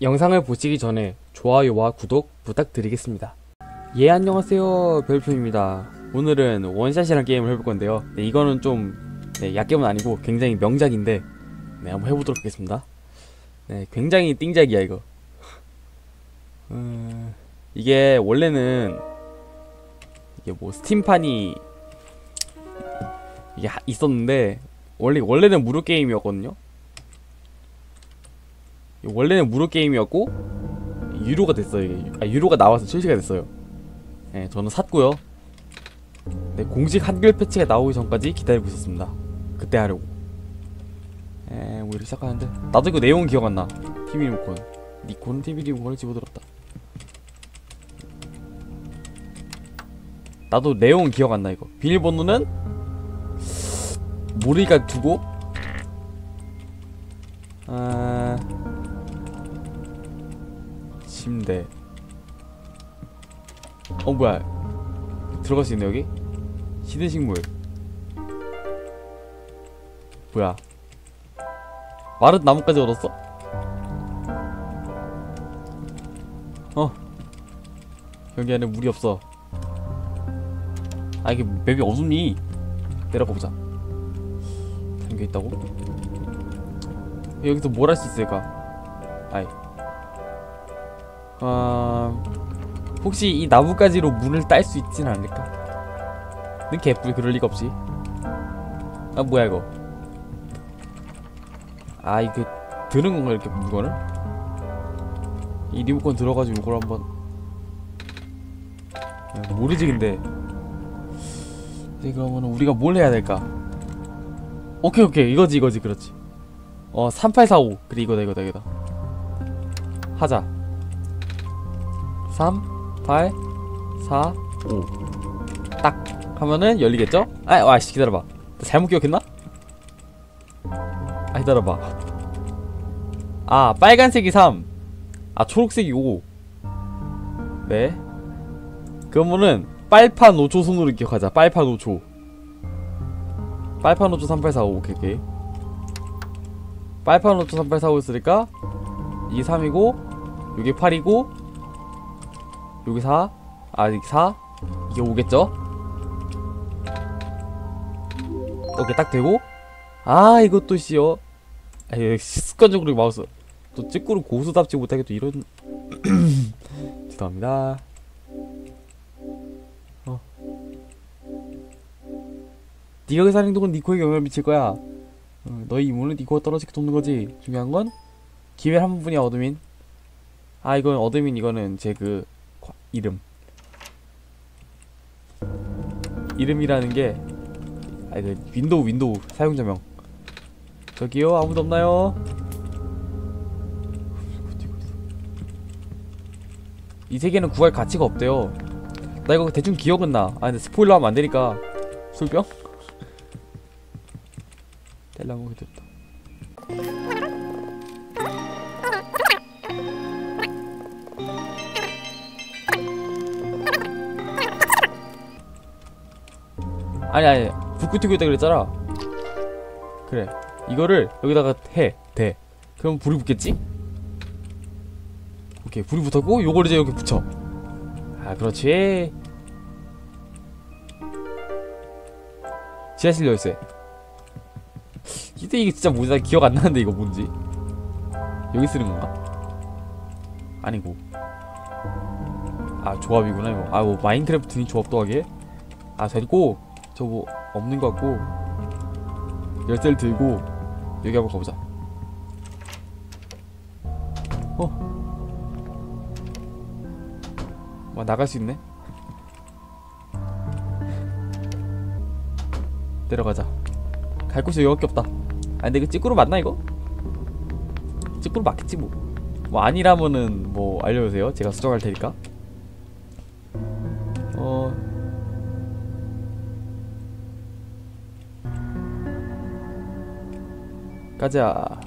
영상을 보시기 전에 좋아요와 구독 부탁드리겠습니다. 예 안녕하세요 별표입니다. 오늘은 원샷이라는 게임을 해볼 건데요. 네, 이거는 좀 네, 약겜은 아니고 굉장히 명작인데 네 한번 해보도록 하겠습니다. 네 굉장히 띵작이야 이거. 음, 이게 원래는 이게 뭐 스팀판이 이게 하- 있었는데 원래 원래는 무료 게임이었거든요. 원래는 무료 게임이었고 유료가 됐어요. 이게. 아, 유료가 나와서 출시가 됐어요. 네, 저는 샀고요. 네, 공식 한글 패치가 나오기 전까지 기다리고 있었습니다. 그때 하려고. 에, 우리 시작하는데 나도 이거 내용 기억 안 나. TV 리모컨. 니콘 TV 리모컨을 집어들었다. 나도 내용 기억 안나 이거. 비밀번호는 모르니까 두고. 아. 침대. 어 뭐야? 들어갈 수 있네 여기? 시든 식물. 뭐야? 마른 나무까지 얻었어? 어. 여기 안에 물이 없어. 아 이게 맵이 어둡니? 내려가 보자. 잠겨 있다고? 여기서 뭘 할 수 있을까? 아이 어... 혹시 이 나뭇가지로 문을 딸 수 있진 않을까? 는 개뿔 그럴 리가 없지. 아 뭐야 이거? 아 이거 드는 건가 이렇게 물건을? 이 리모컨 들어가지고 이걸 한번 야, 모르지 근데 이제 그러면 우리가 뭘 해야 될까? 오케이 오케이 이거지 이거지 그렇지 어 3845 그래 이거다 이거다 이거다 하자 3, 8, 4, 5. 딱 하면은 열리겠죠? 아, 와씨 기다려봐. 나 잘못 기억했나? 아 기다려봐. 아 빨간색이 3, 아 초록색이 5. 네. 그러면은 빨판 5초 손으로 기억하자. 빨판 5초. 빨판 5초 3845 오케이 오케이. 빨판 5초 3845 있으니까 이게 3이고 이게 8이고 여기 4, 아 여기 4, 이게 5겠죠? 오케이 딱 되고. 아 이것도 씨요. 아 이거 습관적으로 마우스. 또 찍구를 고수답지 못하게 또 이런. 죄송합니다. 어. 네가 그 사는 동안 니코에게 영향을 미칠 거야. 어, 너의 이모는 니코가 떨어지게 돕는 거지. 중요한 건 기회 한 번뿐이야 어드민 아 이건 어드민 이거는 제그 이름. 이름이라는 게 아니 그 윈도우 윈도우 사용자명. 저기요 아무도 없나요? 이 세계는 구할 가치가 없대요. 나 이거 대충 기억은 나아 근데 스포일러 하면 안 되니까. 술병? 텔라고 됐다 아니 아니 불 끄트고 있다 그랬잖아. 그래 이거를 여기다가 해돼 그럼 불이 붙겠지? 오케이 불이 붙었고 요걸 이제 여기 붙여. 아 그렇지. 지하실 열쇠 이때 이게 진짜 뭐지 나 기억 안 나는데 이거 뭔지. 여기 쓰는 건가? 아니고. 아 조합이구나 이거. 아뭐 마인크래프트니 조합도 하게? 아 됐고 저 뭐 없는 것 같고 열쇠를 들고 여기 한번 가보자 어? 와 나갈 수 있네 내려가자 갈 곳이 여기밖에 없다 아 근데 이거 찌꾸로 맞나 이거? 찌꾸로 맞겠지 뭐. 뭐 아니라면은 뭐 알려주세요 제가 수정할 테니까 가자.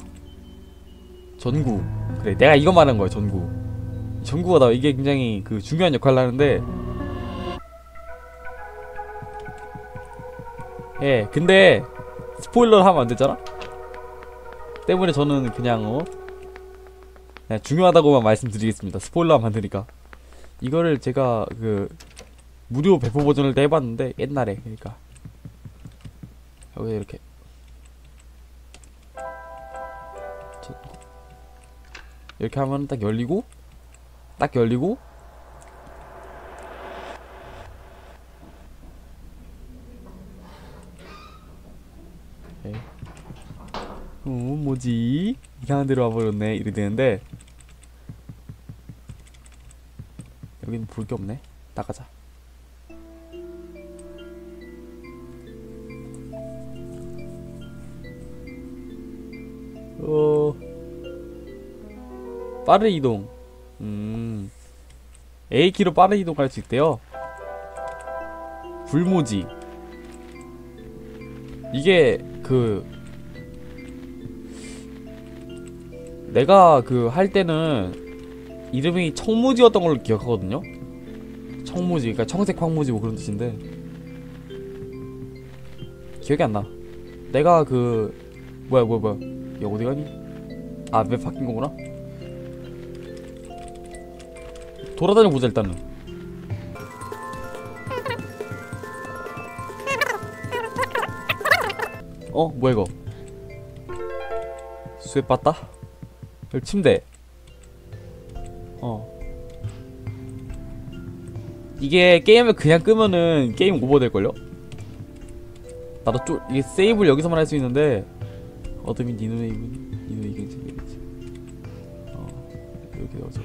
전구. 그래 내가 이거 말한 거야 전구. 전구가 나 이게 굉장히 그 중요한 역할을 하는데. 예 근데 스포일러를 하면 안 되잖아? 때문에 저는 그냥 어? 네, 중요하다고만 말씀드리겠습니다. 스포일러 만드니까. 이거를 제가 그 무료 배포 버전을 때 해봤는데 옛날에. 그러니까. 여기 이렇게 이렇게 하면 딱 열리고 딱 열리고. 네. 어 뭐지? 이상한 데로 와버렸네. 이래 되는데. 여기는 볼 게 없네. 나가자 빠른 이동 음 A키로 빠른 이동할 수 있대요 불모지 이게 그 내가 그 할 때는 이름이 청무지였던 걸로 기억하거든요. 청무지, 그러니까 청색 황무지 뭐 그런 뜻인데 기억이 안 나. 내가 그 뭐야 뭐야 뭐야 얘 어디 가니? 아 맵 바뀐 거구나. 돌아다녀 보자 일단은. 어 뭐야 이거? 수액 봤다? 여기 침대. 어. 이게 게임을 그냥 끄면은 게임 오버 될걸요? 나도 쫄, 이게 세이브를 여기서만 할 수 있는데, 어둠이 네 눈에 이게 생기겠지. 어, 여기 어저.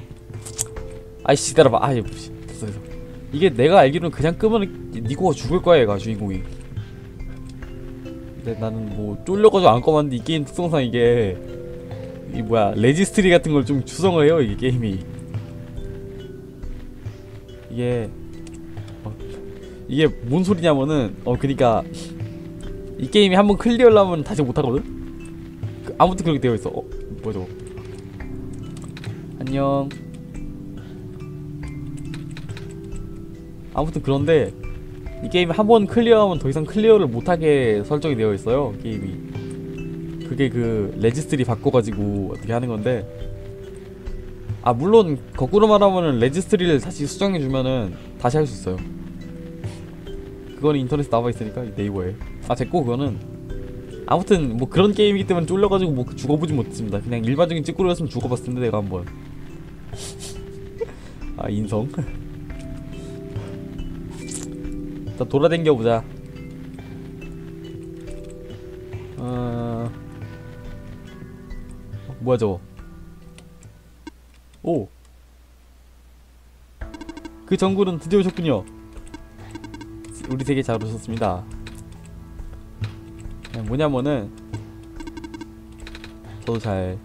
아이씨, 기다려봐. 아이, 씨, 됐어, 됐어. 이게 내가 알기로는 그냥 끄면은 니코가 죽을 거야, 얘가, 주인공이. 근데 나는 뭐, 쫄려가지고 안 꺼봤는데 이 게임 특성상 이게, 이 뭐야 레지스트리 같은 걸 좀 추성을 해요 이게 게임이 이게 어, 이게 뭔 소리냐면은 어 그니까 이 게임이 한번 클리어하려면 다시 못하거든 그, 아무튼 그렇게 되어 있어 어 저거 안녕 아무튼 그런데 이 게임이 한 번 클리어하면 더 이상 클리어를 못하게 설정이 되어 있어요 게임이. 그게 그 레지스트리 바꿔가지고 어떻게 하는 건데. 아 물론 거꾸로 말하면은 레지스트리를 다시 수정해주면은 다시 할 수 있어요. 그거는 인터넷에 나와 있으니까 네이버에. 아 됐고 그거는. 아무튼 뭐 그런 게임이기 때문에 쫄려가지고 뭐 죽어보진 못했습니다. 그냥 일반적인 찌꾸루였으면 죽어봤을 텐데 내가 한번. 아 인성 일단 돌아댕겨 보자. 어... 뭐야 저거? 오! 그 정글은 드디어 오셨군요. 우리 되게 잘 오셨습니다. 네, 뭐냐면은 저도 잘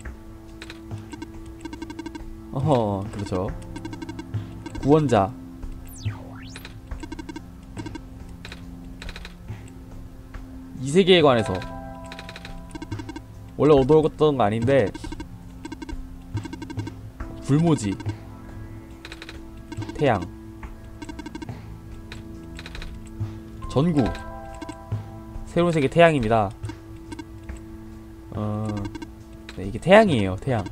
어허 그렇죠. 구원자 이 세계에 관해서. 원래 얻어먹었던 거 아닌데 불모지. 태양. 전구. 새로운 세계 태양입니다. 어 네, 이게 태양이에요 태양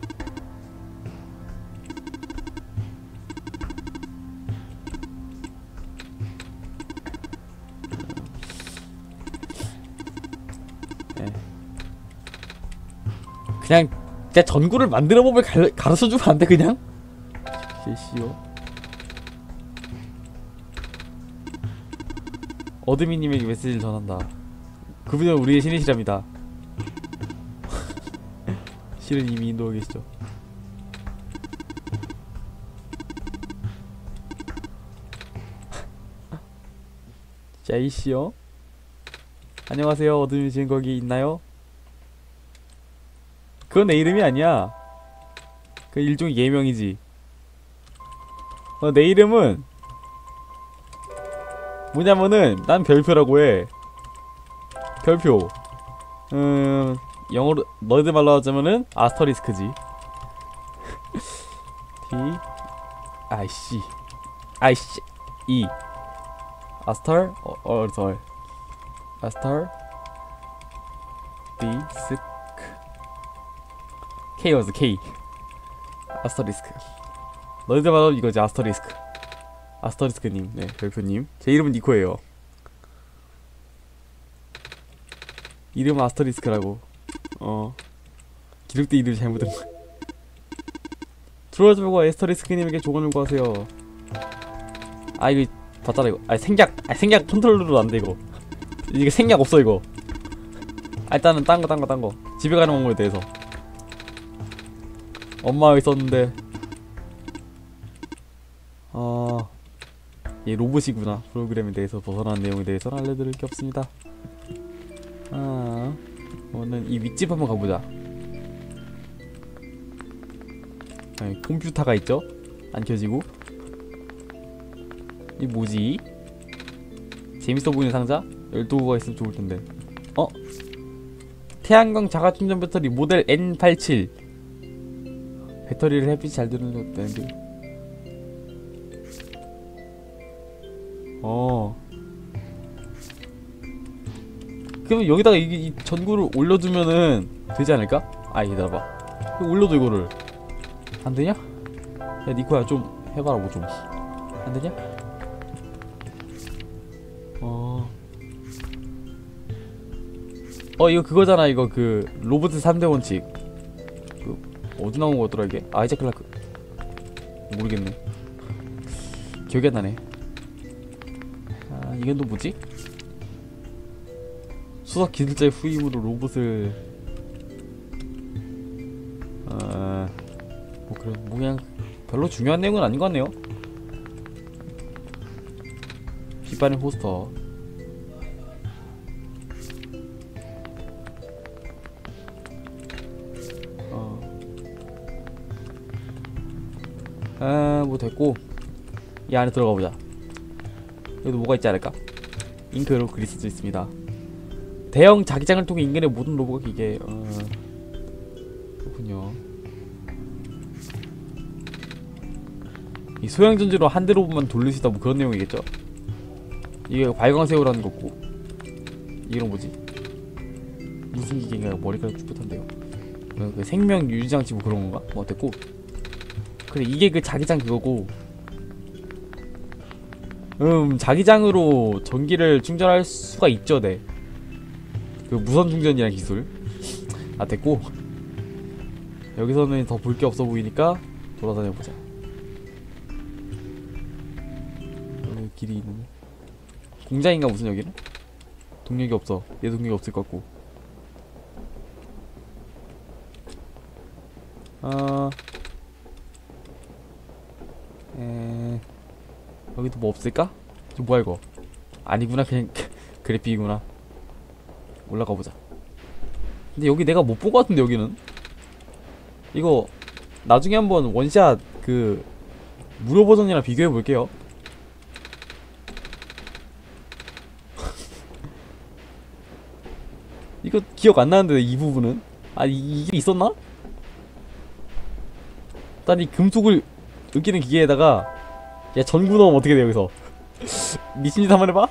그냥 진짜 전구를 법을 갈- 가르쳐주면 안 돼 그냥? 실시요 어드미님에게 메시지를 전한다. 그분은 우리의 신이시랍니다. 실은 이미 인도에 계시죠. 자이씨요 안녕하세요. 어드미 지금 거기 있나요? 그건 내 이름이 아니야. 그 일종의 예명이지. 어, 내 이름은 뭐냐면은 난 별표라고 해. 별표. 음 영어로 너희들 말로 하자면은 아스터리스크지. T 아이씨 아이씨 E 아스터 어 어서 아스터 디스크 K였어 K. 아스터리스크. 너희들 바로 이거지 아스터리스크. 아스터리스크님 네 별표님. 제 이름은 니코예요. 이름은 아스터리스크라고. 어. 기록대 이름이 잘못된 거야 들어오지 말고 에스터리스크님에게 조언을 구하세요. 아 이거 봤잖아 이거. 아 생략 아 생략 컨트롤러로 안돼 이거. 이게 생략 없어 이거. 아 일단은 딴 거 딴 거 딴 거. 집에 가는 방법에 대해서 엄마가 있었는데 아, 얘 로봇이구나. 프로그램에 대해서 벗어난 내용에 대해서는 알려드릴 게 없습니다. 아, 오늘 이 윗집 한번 가보자. 아니, 컴퓨터가 있죠? 안 켜지고. 이 뭐지? 재밌어 보이는 상자? 12개가 있으면 좋을 텐데. 어? 태양광 자가 충전 배터리 모델 N87. 배터리를 햇빛이 잘 드는 것 되는데. 어. 그러면 여기다가 이, 이 전구를 올려두면은 되지 않을까? 아 기다려봐. 올려도 이거를 안 되냐? 야 니코야 좀 해봐라 뭐 좀. 안 되냐? 어. 어 이거 그거잖아 이거 그 로봇 3대 원칙. 그 어디 나온 거더라 이게? 아이작 클라크. 모르겠네. 기억이 안 나네. 아, 이건 또 뭐지? 수석 기술자의 후임으로 로봇을 아, 뭐 그런 뭐 그냥 별로 중요한 내용은 아닌 것 같네요. 빛바랜 포스터. 아, 뭐 됐고 이 안에 들어가 보자. 여기도 뭐가 있지 않을까? 잉크로 그릴 수도 있습니다. 대형 자기장을 통해 인간의 모든 로봇 기계 어... 그렇군요. 이 소형 전지로 한 대 로봇만 돌릴 수 있다 뭐 그런 내용이겠죠? 이게 발광새우라는 거고 이건 뭐지? 무슨 기계인가요? 머리카락 쭈뼛한데요. 그, 그 생명 유지장치 뭐 그런 건가? 뭐 어땠고? 그래 이게 그 자기장 그거고. 음 자기장으로 전기를 충전할 수가 있죠 네. 그 무선 충전이라는 기술. 아 됐고. 여기서는 더 볼 게 없어 보이니까 돌아다녀 보자. 여기 길이 있는 공장인가 무슨 여기는? 동력이 없어. 얘 동력이 없을 것 같고. 아 에... 여기도 뭐 없을까? 저 뭐야 이거? 아니구나 그냥 그래픽이구나. 올라가 보자. 근데 여기 내가 못 본 것 같은데 여기는? 이거 나중에 한번 원샷 그 무료 버전이랑 비교해 볼게요. 이거 기억 안 나는데 이 부분은? 아 이, 이게 있었나? 일단 이 금속을 으기는 기계에다가 야 전구 넣으면 어떻게 돼 여기서? 미친 짓 한번 해봐